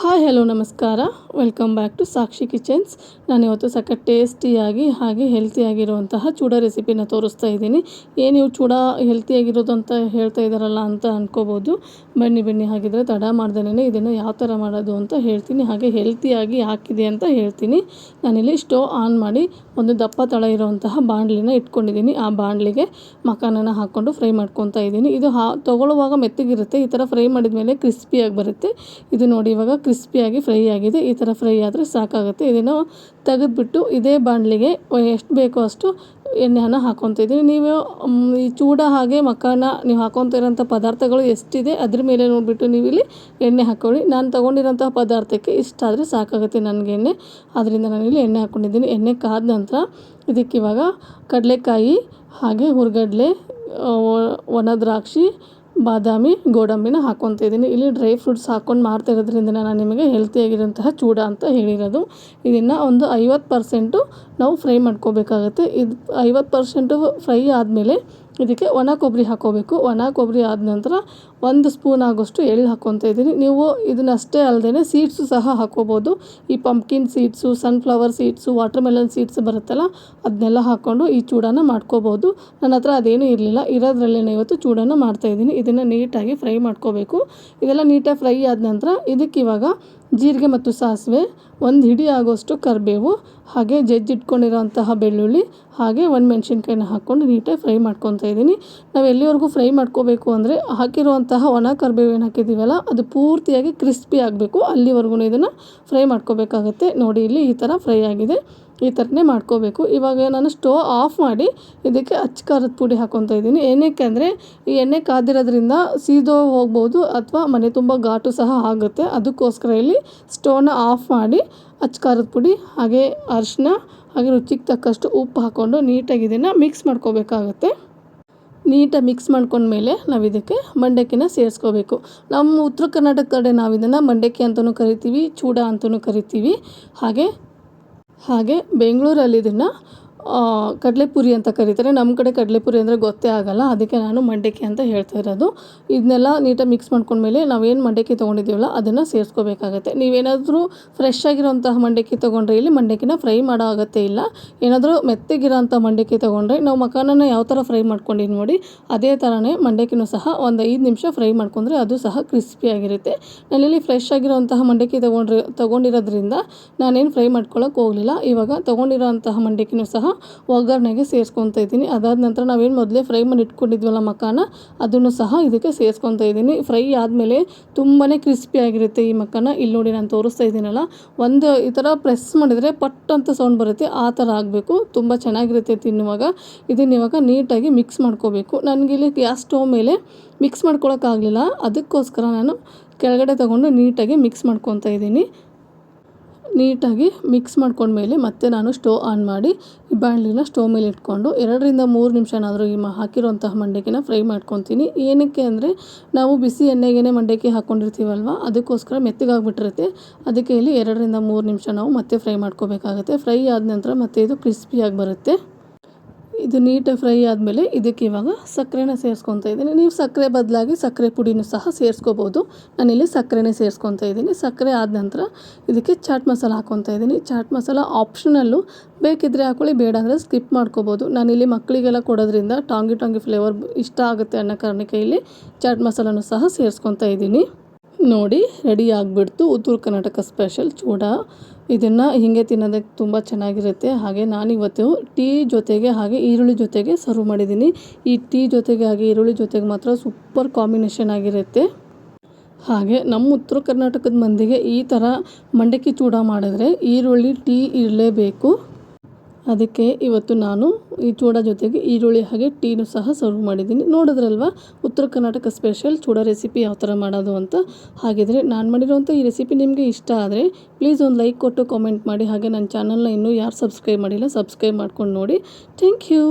Hi, hello, ನಮಸ್ಕಾರ. Welcome back to Sakshi kitchens. ನಾನು ಇವತ್ತು ಸಖತ್ ಟೇಸ್ಟಿಯಾಗಿ ಹಾಗೆ ಹೆಲ್ತಿಯಾಗಿರುವಂತಹ ಚೂಡ ರೆಸಿಪಿನ ತೋರಿಸ್ತಾ ಇದ್ದೀನಿ. ಏನು ನೀವು ಚೂಡ ಹೆಲ್ತಿಯಾಗಿರೋದು ಅಂತ ಹೇಳ್ತಾ ಇದ್ದಾರಲ್ಲ ಅಂತ ಅಂದ್ಕೋಬೋದು ಬನ್ನಿ ಬನ್ನಿ, ಹಾಗಿದ್ರೆ ತಡ ಮಾಡ್ದೇನೆ ಇದನ್ನು ಯಾವ ಥರ ಮಾಡೋದು ಅಂತ ಹೇಳ್ತೀನಿ. ಹಾಗೆ ಹೆಲ್ತಿಯಾಗಿ ಹಾಕಿದೆ ಅಂತ ಹೇಳ್ತೀನಿ. ನಾನಿಲ್ಲಿ ಸ್ಟೋವ್ ಆನ್ ಮಾಡಿ ಒಂದು ದಪ್ಪ ತಳ ಇರುವಂತಹ ಬಾಣಲಿನ ಇಟ್ಕೊಂಡಿದ್ದೀನಿ. ಆ ಬಾಣಲಿಗೆ ಮಕಾನನ ಹಾಕ್ಕೊಂಡು ಫ್ರೈ ಮಾಡ್ಕೊತಾ ಇದ್ದೀನಿ. ಇದು ಹಾ, ತೊಗೊಳ್ಳುವಾಗ ಮೆತ್ತಗಿರುತ್ತೆ. ಈ ಥರ ಫ್ರೈ ಮಾಡಿದ ಮೇಲೆ ಕ್ರಿಸ್ಪಿಯಾಗಿ ಬರುತ್ತೆ. ಇದು ನೋಡಿ ಇವಾಗ ಕ್ರಿಸ್ಪಿಯಾಗಿ ಫ್ರೈ ಆಗಿದೆ. ಈ ಥರ ಫ್ರೈ ಆದರೆ ಸಾಕಾಗುತ್ತೆ. ಇದನ್ನು ತೆಗೆದುಬಿಟ್ಟು ಇದೇ ಬಾಣಲಿಗೆ ಎಷ್ಟು ಬೇಕೋ ಅಷ್ಟು ಎಣ್ಣೆಯನ್ನು ಹಾಕ್ಕೊತಿದ್ದೀನಿ ನೀವು ಈ ಚೂಡ ಹಾಗೆ ಮಕ್ಕಳನ್ನ ನೀವು ಹಾಕೊತಿರೋಂಥ ಪದಾರ್ಥಗಳು ಎಷ್ಟಿದೆ ಅದ್ರ ಮೇಲೆ ನೋಡಿಬಿಟ್ಟು ನೀವು ಇಲ್ಲಿ ಎಣ್ಣೆ ಹಾಕ್ಕೊಳ್ಳಿ ನಾನು ತೊಗೊಂಡಿರೋಂಥ ಪದಾರ್ಥಕ್ಕೆ ಇಷ್ಟ ಆದರೆ ಸಾಕಾಗುತ್ತೆ ನನಗೆ ಎಣ್ಣೆ. ಆದ್ದರಿಂದ ನಾನಿಲ್ಲಿ ಎಣ್ಣೆ ಹಾಕ್ಕೊಂಡಿದ್ದೀನಿ ಎಣ್ಣೆ ಕಾದ ನಂತರ ಇದಕ್ಕೆ ಇವಾಗ ಕಡಲೆಕಾಯಿ ಹಾಗೆ ಹುರ್ಗಡ್ಲೆ ಒಣ ದ್ರಾಕ್ಷಿ ಬಾದಾಮಿ ಗೋಡಂಬಿನ ಇದ್ದೀನಿ. ಇಲ್ಲಿ ಡ್ರೈ ಫ್ರೂಟ್ಸ್ ಹಾಕ್ಕೊಂಡು ಮಾಡ್ತಿರೋದ್ರಿಂದ ನಾನು ನಿಮಗೆ ಹೆಲ್ತಿಯಾಗಿರುವಂತಹ ಚೂಡ ಅಂತ ಹೇಳಿರೋದು. ಇದನ್ನು ಒಂದು ಐವತ್ತು ಪರ್ಸೆಂಟು ನಾವು ಫ್ರೈ ಮಾಡ್ಕೋಬೇಕಾಗುತ್ತೆ. ಇದು ಐವತ್ತು ಪರ್ಸೆಂಟು ಫ್ರೈ ಆದಮೇಲೆ ಇದಕ್ಕೆ ಒಣ ಕೊಬ್ಬರಿ ಹಾಕ್ಕೋಬೇಕು ಒಣ ಕೊಬ್ಬರಿ ಆದ ನಂತರ ಒಂದು ಸ್ಪೂನ್ ಆಗೋಷ್ಟು ಎಳ್ಳು ಹಾಕ್ಕೊತ ಇದ್ದೀನಿ. ನೀವು ಇದನ್ನಷ್ಟೇ ಅಲ್ಲದೆ ಸೀಡ್ಸು ಸಹ ಹಾಕ್ಕೋಬೋದು ಈ pumpkin seeds sunflower seeds watermelon seeds ಬರುತ್ತಲ್ಲ ಅದನ್ನೆಲ್ಲ ಹಾಕ್ಕೊಂಡು ಈ ಚೂಡಾನ ಮಾಡ್ಕೋಬೋದು. ನನ್ನ ಹತ್ರ ಅದೇನೂ ಇರಲಿಲ್ಲ. ಇರೋದ್ರಲ್ಲೇ ಇವತ್ತು ಚೂಡಾನ ಮಾಡ್ತಾಯಿದ್ದೀನಿ ಇದನ್ನು ನೀಟಾಗಿ ಫ್ರೈ ಮಾಡ್ಕೋಬೇಕು. ಇದೆಲ್ಲ ನೀಟಾಗಿ ಫ್ರೈ ಆದ ನಂತರ ಇದಕ್ಕೆ ಇವಾಗ ಜೀರಿಗೆ ಮತ್ತು ಸಾಸಿವೆ, ಒಂದು ಹಿಡಿ ಆಗೋಷ್ಟು ಕರಿಬೇವು, ಹಾಗೆ ಜಜ್ಜಿಟ್ಕೊಂಡಿರೋಂತಹ ಬೆಳ್ಳುಳ್ಳಿ, ಹಾಗೆ ಒಂದು ಮೆಣಸಿನ್ಕಾಯಿನ ಹಾಕ್ಕೊಂಡು ನೀಟಾಗಿ ಫ್ರೈ ಮಾಡ್ಕೊತಾ ಇದ್ದೀನಿ. ನಾವು ಎಲ್ಲಿವರೆಗೂ ಫ್ರೈ ಮಾಡ್ಕೋಬೇಕು ಅಂದರೆ ಹಾಕಿರುವಂತಹ ಒಣ ಕರಿಬೇವು ಏನು ಹಾಕಿದ್ದೀವಲ್ಲ, ಅದು ಪೂರ್ತಿಯಾಗಿ ಕ್ರಿಸ್ಪಿ ಆಗಬೇಕು. ಅಲ್ಲಿವರೆಗೂ ಇದನ್ನು ಫ್ರೈ ಮಾಡ್ಕೋಬೇಕಾಗತ್ತೆ. ನೋಡಿ, ಇಲ್ಲಿ ಈ ಥರ ಫ್ರೈ ಆಗಿದೆ. ಈ ಥರನೇ ಮಾಡ್ಕೋಬೇಕು. ಇವಾಗ ನಾನು ಸ್ಟೋವ್ ಆಫ್ ಮಾಡಿ ಇದಕ್ಕೆ ಅಚ್ಚ ಖಾರದ ಪುಡಿ ಹಾಕ್ಕೊತಾ ಇದ್ದೀನಿ. ಏನಕ್ಕೆ ಅಂದರೆ ಈ ಎಣ್ಣೆ ಕಾದಿರೋದ್ರಿಂದ ಸೀದೋ ಹೋಗ್ಬೋದು ಅಥವಾ ಮನೆ ತುಂಬ ಘಾಟು ಸಹ ಆಗುತ್ತೆ. ಅದಕ್ಕೋಸ್ಕರ ಇಲ್ಲಿ ಸ್ಟೋವ್ನ ಆಫ್ ಮಾಡಿ ಅಚ್ಚ ಖಾರದ ಪುಡಿ, ಹಾಗೆ ಅರಿಶಿನ, ಹಾಗೆ ರುಚಿಗೆ ತಕ್ಕಷ್ಟು ಉಪ್ಪು ಹಾಕ್ಕೊಂಡು ನೀಟಾಗಿ ಇದನ್ನು ಮಿಕ್ಸ್ ಮಾಡ್ಕೋಬೇಕಾಗತ್ತೆ. ನೀಟಾಗಿ ಮಿಕ್ಸ್ ಮಾಡ್ಕೊಂಡ್ಮೇಲೆ ನಾವು ಇದಕ್ಕೆ ಮಂಡಕ್ಕಿನ ಸೇರಿಸ್ಕೋಬೇಕು. ನಮ್ಮ ಉತ್ತರ ಕರ್ನಾಟಕ ಕಡೆ ನಾವು ಇದನ್ನು ಮಂಡಕ್ಕಿ ಅಂತಲೂ ಕರಿತೀವಿ, ಚೂಡ ಅಂತಲೂ ಕರಿತೀವಿ. ಹಾಗೆ ಹಾಗೆ ಬೆಂಗಳೂರಲ್ಲಿ ಇದನ್ನು ಕಡಲೆಪುರಿ ಅಂತ ಕರೀತಾರೆ. ನಮ್ಮ ಕಡೆ ಕಡಲೆಪುರಿ ಅಂದರೆ ಗೊತ್ತೇ ಆಗೋಲ್ಲ. ಅದಕ್ಕೆ ನಾನು ಮಂಡಕ್ಕಿ ಅಂತ ಹೇಳ್ತಾ ಇರೋದು. ಇದನ್ನೆಲ್ಲ ನೀಟಾಗಿ ಮಿಕ್ಸ್ ಮಾಡ್ಕೊಂಡ್ಮೇಲೆ ನಾವೇನು ಮಂಡಕ್ಕಿ ತೊಗೊಂಡಿದ್ದೀವಲ್ಲ, ಅದನ್ನು ಸೇರಿಸ್ಕೋಬೇಕಾಗತ್ತೆ. ನೀವೇನಾದರೂ ಫ್ರೆಶ್ ಆಗಿರೋಂತಹ ಮಂಡಕ್ಕಿ ತೊಗೊಂಡ್ರೆ ಇಲ್ಲಿ ಮಂಡಕ್ಕಿನ ಫ್ರೈ ಮಾಡೋ ಅಗತ್ಯ ಇಲ್ಲ. ಏನಾದರೂ ಮೆತ್ತಗಿರೋಂಥ ಮಂಡಕ್ಕಿ ತೊಗೊಂಡ್ರೆ ನಾವು ಮಕಾನನ ಯಾವ ಥರ ಫ್ರೈ ಮಾಡ್ಕೊಂಡಿದ್ದು ನೋಡಿ, ಅದೇ ಥರನೇ ಮಂಡಕ್ಕಿನೂ ಸಹ ಒಂದು ಐದು ನಿಮಿಷ ಫ್ರೈ ಮಾಡ್ಕೊಂಡ್ರೆ ಅದು ಸಹ ಕ್ರಿಸ್ಪಿಯಾಗಿರುತ್ತೆ ನಾನಿಲ್ಲಿ ಫ್ರೆಶ್ ಆಗಿರೋಂತಹ ಮಂಡಕ್ಕಿ ತೊಗೊಂಡ್ರೆ, ತೊಗೊಂಡಿರೋದ್ರಿಂದ ನಾನೇನು ಫ್ರೈ ಮಾಡ್ಕೊಳ್ಳೋಕೆ ಹೋಗಲಿಲ್ಲ. ಇವಾಗ ತೊಗೊಂಡಿರೋಂತಹ ಮಂಡಕ್ಕಿನೂ ಸಹ ಒಗ್ಗರಣೆಗೆ ಸೇರಿಸ್ಕೊತಾ ಇದ್ದೀನಿ. ಅದಾದ ನಂತರ ನಾವೇನು ಮೊದಲೇ ಫ್ರೈ ಮಾಡಿ ಇಟ್ಕೊಂಡಿದ್ವಲ್ಲ ಮಕಾನ ಅದನ್ನು ಸಹ ಇದಕ್ಕೆ ಸೇರಿಸ್ಕೊತಾ ಇದ್ದೀನಿ. ಫ್ರೈ ಆದಮೇಲೆ ತುಂಬಾ ಕ್ರಿಸ್ಪಿಯಾಗಿರುತ್ತೆ ಈ ಮಕಾನ ಇಲ್ಲಿ ನೋಡಿ ನಾನು ತೋರಿಸ್ತಾ ಇದ್ದೀನಲ್ಲ, ಒಂದು ಈ ಥರ ಪ್ರೆಸ್ ಮಾಡಿದರೆ ಪಟ್ ಅಂತ ಸೌಂಡ್ ಬರುತ್ತೆ, ಆ ಥರ ಆಗಬೇಕು. ತುಂಬ ಚೆನ್ನಾಗಿರುತ್ತೆ ತಿನ್ನುವಾಗ. ಇದನ್ನು ಇವಾಗ ನೀಟಾಗಿ ಮಿಕ್ಸ್ ಮಾಡ್ಕೋಬೇಕು. ನನಗೆ ಇಲ್ಲಿ ಗ್ಯಾಸ್ ಸ್ಟವ್ ಮೇಲೆ ಮಿಕ್ಸ್ ಮಾಡ್ಕೊಳಕ್ಕಾಗಲಿಲ್ಲ. ಅದಕ್ಕೋಸ್ಕರ ನಾನು ಕೆಳಗಡೆ ತಗೊಂಡು ನೀಟಾಗಿ ಮಿಕ್ಸ್ ಮಾಡ್ಕೊತಾ ಇದ್ದೀನಿ. ನೀಟಾಗಿ ಮಿಕ್ಸ್ ಮಾಡ್ಕೊಂಡ್ಮೇಲೆ ಮತ್ತೆ ನಾನು ಸ್ಟೋವ್ ಆನ್ ಮಾಡಿ ಈ ಬಾಣಲಿನ ಸ್ಟೋವ್ ಮೇಲೆ ಇಟ್ಕೊಂಡು ಎರಡರಿಂದ ಮೂರು ನಿಮಿಷನಾದರೂ ಈ ಮ ಹಾಕಿರೋಂತಹ ಮಂಡಕ್ಕಿನ ಫ್ರೈ ಮಾಡ್ಕೊತೀನಿ. ಏನಕ್ಕೆ ಅಂದರೆ ನಾವು ಬಿಸಿ ಎಣ್ಣೆಗೇ ಮಂಡಕ್ಕಿ ಹಾಕ್ಕೊಂಡಿರ್ತೀವಲ್ವ ಅದಕ್ಕೋಸ್ಕರ ಮೆತ್ತಗಾಗ್ಬಿಟ್ಟಿರುತ್ತೆ. ಅದಕ್ಕೆ ಇಲ್ಲಿ ಎರಡರಿಂದ ಮೂರು ನಿಮಿಷ ನಾವು ಮತ್ತೆ ಫ್ರೈ ಮಾಡ್ಕೋಬೇಕಾಗುತ್ತೆ. ಫ್ರೈ ಆದ ನಂತರ ಮತ್ತೆ ಇದು ಕ್ರಿಸ್ಪಿಯಾಗಿ ಬರುತ್ತೆ. ಇದು ನೀಟಾಗಿ ಫ್ರೈ ಆದಮೇಲೆ ಇದಕ್ಕೆ ಇವಾಗ ಸಕ್ಕರೆನ ಸೇರಿಸ್ಕೊತಾ ಇದ್ದೀನಿ. ನೀವು ಸಕ್ಕರೆ ಬದಲಾಗಿ ಸಕ್ಕರೆ ಪುಡಿನೂ ಸಹ ಸೇರಿಸ್ಕೋಬೋದು. ನಾನಿಲ್ಲಿ ಸಕ್ಕರೆನೇ ಸೇರಿಸ್ಕೊತಾ ಇದ್ದೀನಿ. ಸಕ್ಕರೆ ಆದ ನಂತರ ಇದಕ್ಕೆ ಚಾಟ್ ಮಸಾಲ ಹಾಕ್ಕೊತಾ ಇದ್ದೀನಿ. ಚಾಟ್ ಮಸಾಲ ಆಪ್ಷನಲ್ಲು ಬೇಕಿದ್ದರೆ ಹಾಕೊಳ್ಳಿ ಬೇಡ ಅಂದರೆ ಸ್ಕಿಪ್ ಮಾಡ್ಕೋಬೋದು. ನಾನಿಲ್ಲಿ ಮಕ್ಕಳಿಗೆಲ್ಲ ಕೊಡೋದ್ರಿಂದ ಟಾಂಗಿ ಟಾಂಗಿ ಫ್ಲೇವರ್ ಇಷ್ಟ ಆಗುತ್ತೆ ಅನ್ನೋ ಕಾರಣಕ್ಕೆ ಇಲ್ಲಿ ಚಾಟ್ ಮಸಾಲನೂ ಸಹ ಸೇರಿಸ್ಕೊತಾ ಇದ್ದೀನಿ. ನೋಡಿ, ರೆಡಿ ಆಗಿಬಿಡ್ತು. ಉತ್ತರ ಕರ್ನಾಟಕ ಸ್ಪೆಷಲ್ ಚೂಡ. ಇದನ್ನು ಹೀಗೆ ತಿನ್ನೋದಕ್ಕೆ ತುಂಬ ಚೆನ್ನಾಗಿರುತ್ತೆ. ಹಾಗೆ ನಾನಿವತ್ತು ಟೀ ಜೊತೆಗೆ ಹಾಗೆ ಈರುಳ್ಳಿ ಜೊತೆಗೆ ಸರ್ವ್ ಮಾಡಿದ್ದೀನಿ. ಈ ಟೀ ಜೊತೆಗೆ ಹಾಗೆ ಈರುಳ್ಳಿ ಜೊತೆಗೆ ಮಾತ್ರ ಸೂಪರ್ ಕಾಂಬಿನೇಷನ್ ಆಗಿರುತ್ತೆ. ಹಾಗೆ ನಮ್ಮ ಉತ್ತರ ಕರ್ನಾಟಕದ ಮಂದಿಗೆ ಈ ಥರ ಮಂಡಕ್ಕಿ ಚೂಡ ಮಾಡಿದ್ರೆ ಈರುಳ್ಳಿ ಟೀ ಇರಲೇಬೇಕು. ಅದಕ್ಕೆ ಇವತ್ತು ನಾನು ಈ ಚೂಡ ಜೊತೆಗೆ ಈರುಳ್ಳಿ ಹಾಗೆ ಟೀನು ಸಹ ಸರ್ವ್ ಮಾಡಿದ್ದೀನಿ. ನೋಡಿದ್ರಲ್ವ? ಉತ್ತರ ಕರ್ನಾಟಕ ಸ್ಪೆಷಲ್ ಚೂಡ ರೆಸಿಪಿ ಯಾವ ಥರ ಮಾಡೋದು ಅಂತ? ಹಾಗಿದ್ರೆ ನಾನು ಮಾಡಿರೋಂಥ ಈ ರೆಸಿಪಿ ನಿಮಗೆ ಇಷ್ಟ ಆದರೆ ಪ್ಲೀಸ್ ಒಂದು ಲೈಕ್ ಕೊಟ್ಟು ಕಾಮೆಂಟ್ ಮಾಡಿ. ಹಾಗೆ ನನ್ನ ಚಾನಲ್ನ ಇನ್ನೂ ಯಾರು ಸಬ್ಸ್ಕ್ರೈಬ್ ಮಾಡಿಲ್ಲ ಸಬ್ಸ್ಕ್ರೈಬ್ ಮಾಡ್ಕೊಂಡು ನೋಡಿ. Thank you